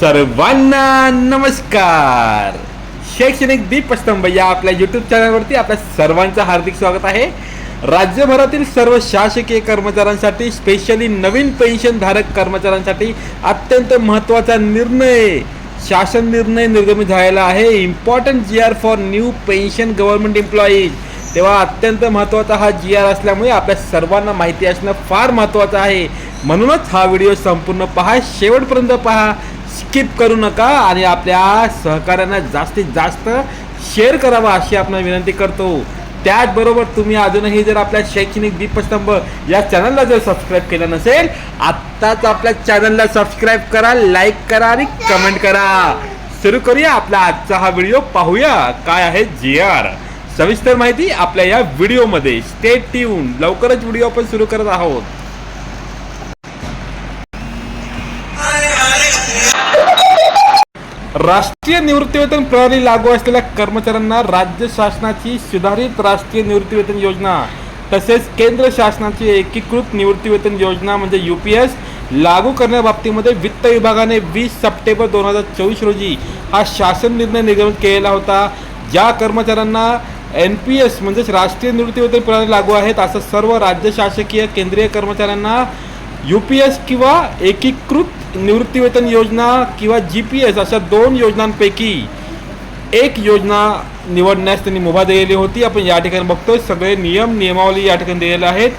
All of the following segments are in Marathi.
सर्वांना नमस्कार. शैक्षणिक दीपस्तंभ या आपल्या यूट्यूब चॅनलवरती आपल्या सर्वांचं हार्दिक स्वागत आहे. राज्यभरातील सर्व शासकीय कर्मचाऱ्यांसाठी स्पेशली नवीन पेन्शनधारक कर्मचाऱ्यांसाठी अत्यंत महत्त्वाचा निर्णय शासन निर्णय निर्गमित झालेला आहे. Important G R for new pension government employees तेव्हा अत्यंत महत्त्वाचा हा जी आर असल्यामुळे आपल्या सर्वांना माहिती असणं फार महत्त्वाचं आहे. म्हणूनच हा व्हिडिओ संपूर्ण पहा. शेवटपर्यंत पहा. स्किप करू नका आणि आपल्या सहकाऱ्यांना जास्तीत जास्त शेअर करावा अशी आपण विनंती करतो. त्याचबरोबर तुम्ही अजूनही जर आपल्या शैक्षणिक दीपस्तंभ या चॅनलला जर सबस्क्राईब केलं नसेल आत्ताच आपल्या चॅनलला सबस्क्राईब करा लाईक करा आणि कमेंट करा. सुरू करूया आपला आजचा हा व्हिडिओ पाहूया काय आहे जी आर सविस्तर माहिती आपल्या या व्हिडिओमध्ये स्टेट ट्यून लवकरच व्हिडिओ आपण सुरू करत आहोत. राष्ट्रीय निवृत्तीवेतन प्रणाली लागू असलेल्या कर्मचाऱ्यांना राज्य शासनाची सुधारित राष्ट्रीय निवृत्तीवेतन योजना तसेच केंद्र शासनाची एकीकृत निवृत्तीवेतन योजना म्हणजे यू पी एस लागू करण्याबाबतीमध्ये वित्त विभागाने वीस सप्टेंबर दोन हजार चोवीस रोजी हा शासन निर्णय निर्गमित केलेला होता. ज्या कर्मचाऱ्यांना एन पी एस म्हणजेच राष्ट्रीय निवृत्तीवेतन प्रणाली लागू आहेत असं सर्व राज्य शासकीय केंद्रीय कर्मचाऱ्यांना यू पी एस किंवा एकीकृत निवृत्तीवेतन योजना किंवा जी पी एस अशा दोन योजनांपैकी एक योजना निवडण्यास त्यांनी मुभा दिलेली होती. आपण या ठिकाणी बघतोय सगळे नियम नियमावली या ठिकाणी दिलेले आहेत.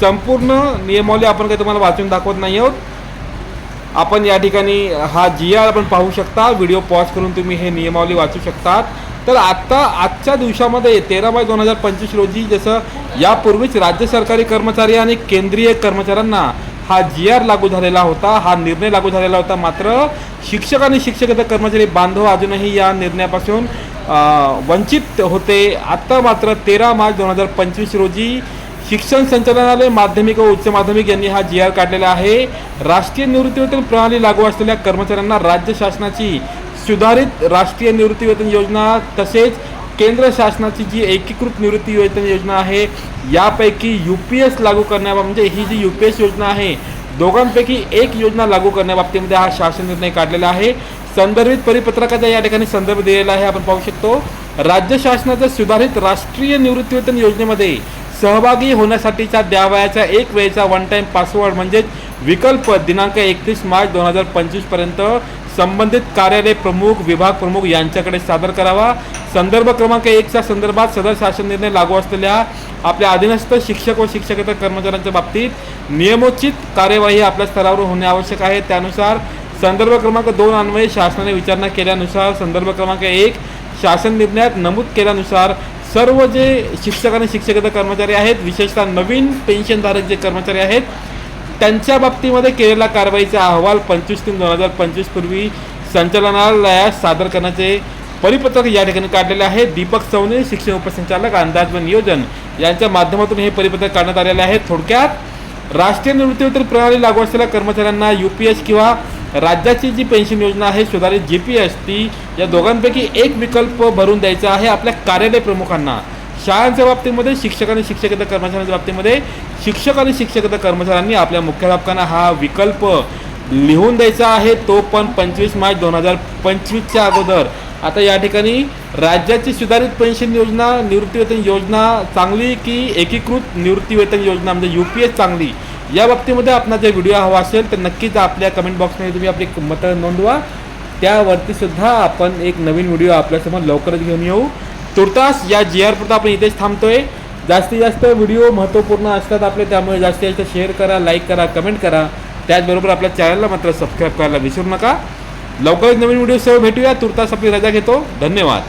संपूर्ण नियमावली आपण काही तुम्हाला वाचून दाखवत नाही आहोत. आपण या ठिकाणी हा जी आर आपण पाहू शकता. व्हिडिओ पॉज करून तुम्ही हे नियमावली वाचू शकतात. तर आत्ता आजच्या दिवसामध्ये तेरा बाय दोन हजार पंचवीस रोजी जसं यापूर्वीच राज्य सरकारी कर्मचारी आणि केंद्रीय कर्मचाऱ्यांना हा जी आर लागू झालेला होता हा निर्णय लागू झालेला होता मात्र शिक्षक आणि शिक्षकेतर कर्मचारी बांधव अजूनही या निर्णयापासून वंचित होते. आता मात्र तेरा मार्च दोन हजार पंचवीस रोजी शिक्षण संचालनालय माध्यमिक व उच्च माध्यमिक यांनी हा जी आर काढलेला आहे. राष्ट्रीय निवृत्तीवेतन प्रणाली लागू असलेल्या कर्मचाऱ्यांना राज्य शासनाची सुधारित राष्ट्रीय निवृत्तीवेतन योजना तसेच केंद्र शासनाची जी एकीकृत निवृत्ती वेतन योजना आहे यापैकी यू पी एस लागू करण्याबाबत म्हणजे ही जी यू पी एस योजना आहे दोघांपैकी एक योजना लागू करण्याबाबतीमध्ये हा शासन निर्णय काढलेला आहे. संदर्भित परिपत्रकाचा या ठिकाणी संदर्भ दिलेला आहे आपण पाहू शकतो. राज्य शासनाच्या सुधारित राष्ट्रीय निवृत्तीवेतन योजनेमध्ये सहभागी होण्यासाठीच्या द्यावयाचा एक वेळेचा वन टाईम पासवर्ड म्हणजेच विकल्प दिनांक एकतीस मार्च दोन हजार पंचवीसपर्यंत संबंधित कार्यालय प्रमुख विभाग प्रमुख यांच्याकडे सादर करावा. संदर्भ क्रमांक एकच्या संदर्भात सदर शासन निर्णय लागू असलेल्या आपल्या अधीनस्थ शिक्षक व शिक्षकेतर कर्मचाऱ्यांच्या बाबतीत नियमोचित कार्यवाही आपल्या स्तरावर होणे आवश्यक आहे. त्यानुसार संदर्भ क्रमांक दोन अन्वये शासनाने विचारणा केल्यानुसार संदर्भ क्रमांक एक शासन निर्णयात नमूद केल्यानुसार सर्व जे शिक्षक आणि शिक्षकेतर कर्मचारी आहेत विशेषतः नवीन पेन्शनधारक जे कर्मचारी आहेत त्यांच्या बाबतीमध्ये केलेला कारवाईचा अहवाल पंचवीस तीन दोन हजार पंचवीस पूर्वी संचालनालयास सादर करण्याचे परिपत्रक या ठिकाणी काढलेले आहे. दीपक सवने शिक्षण उपसंचालक अंदाज व नियोजन यांच्या माध्यमातून हे परिपत्रक काढण्यात आलेले आहे. थोडक्यात राष्ट्रीय निवृत्तीवेतन प्रणाली लागू असलेल्या कर्मचाऱ्यांना यू पी एस किंवा राज्याची जी पेन्शन योजना आहे सुधारित जी पी एस ती या दोघांपैकी एक विकल्प भरून द्यायचा आहे आपल्या कार्यालय प्रमुखांना. शाळांच्या बाबतीमध्ये शिक्षक आणि शिक्षकेतर कर्मचाऱ्यांच्या बाबतीमध्ये शिक्षक आणि शिक्षकेतर कर्मचाऱ्यांनी आपल्या मुख्याध्यापकांना हा विकल्प लिहून द्यायचा आहे. तो पण पंचवीस मार्च दोन हजार पंचवीसच्या अगोदर. आता या ठिकाणी राज्याची सुधारित पेन्शन योजना निवृत्तीवेतन योजना चांगली की एकीकृत निवृत्तीवेतन योजना म्हणजे यू पी एस चांगली या बाबतीमध्ये आपला जर व्हिडिओ हवा असेल तर नक्कीच आपल्या कमेंट बॉक्समध्ये तुम्ही आपली मतं नोंदवा. त्यावरतीसुद्धा आपण एक नवीन व्हिडिओ आपल्यासमोर लवकरच घेऊन येऊ. तुर्तास या जी आर पुरता आपण इथेच थांबतोय. जास्तीत जास्त व्हिडिओ महत्त्वपूर्ण असतात आपले त्यामुळे जास्तीत जास्त शेअर करा लाईक करा कमेंट करा. त्याचबरोबर आपल्या चॅनलला मात्र सबस्क्राईब करायला विसरू नका. लवकरच नवीन व्हिडिओसह भेटूया. तुर्तास आपली रजा घेतो. धन्यवाद.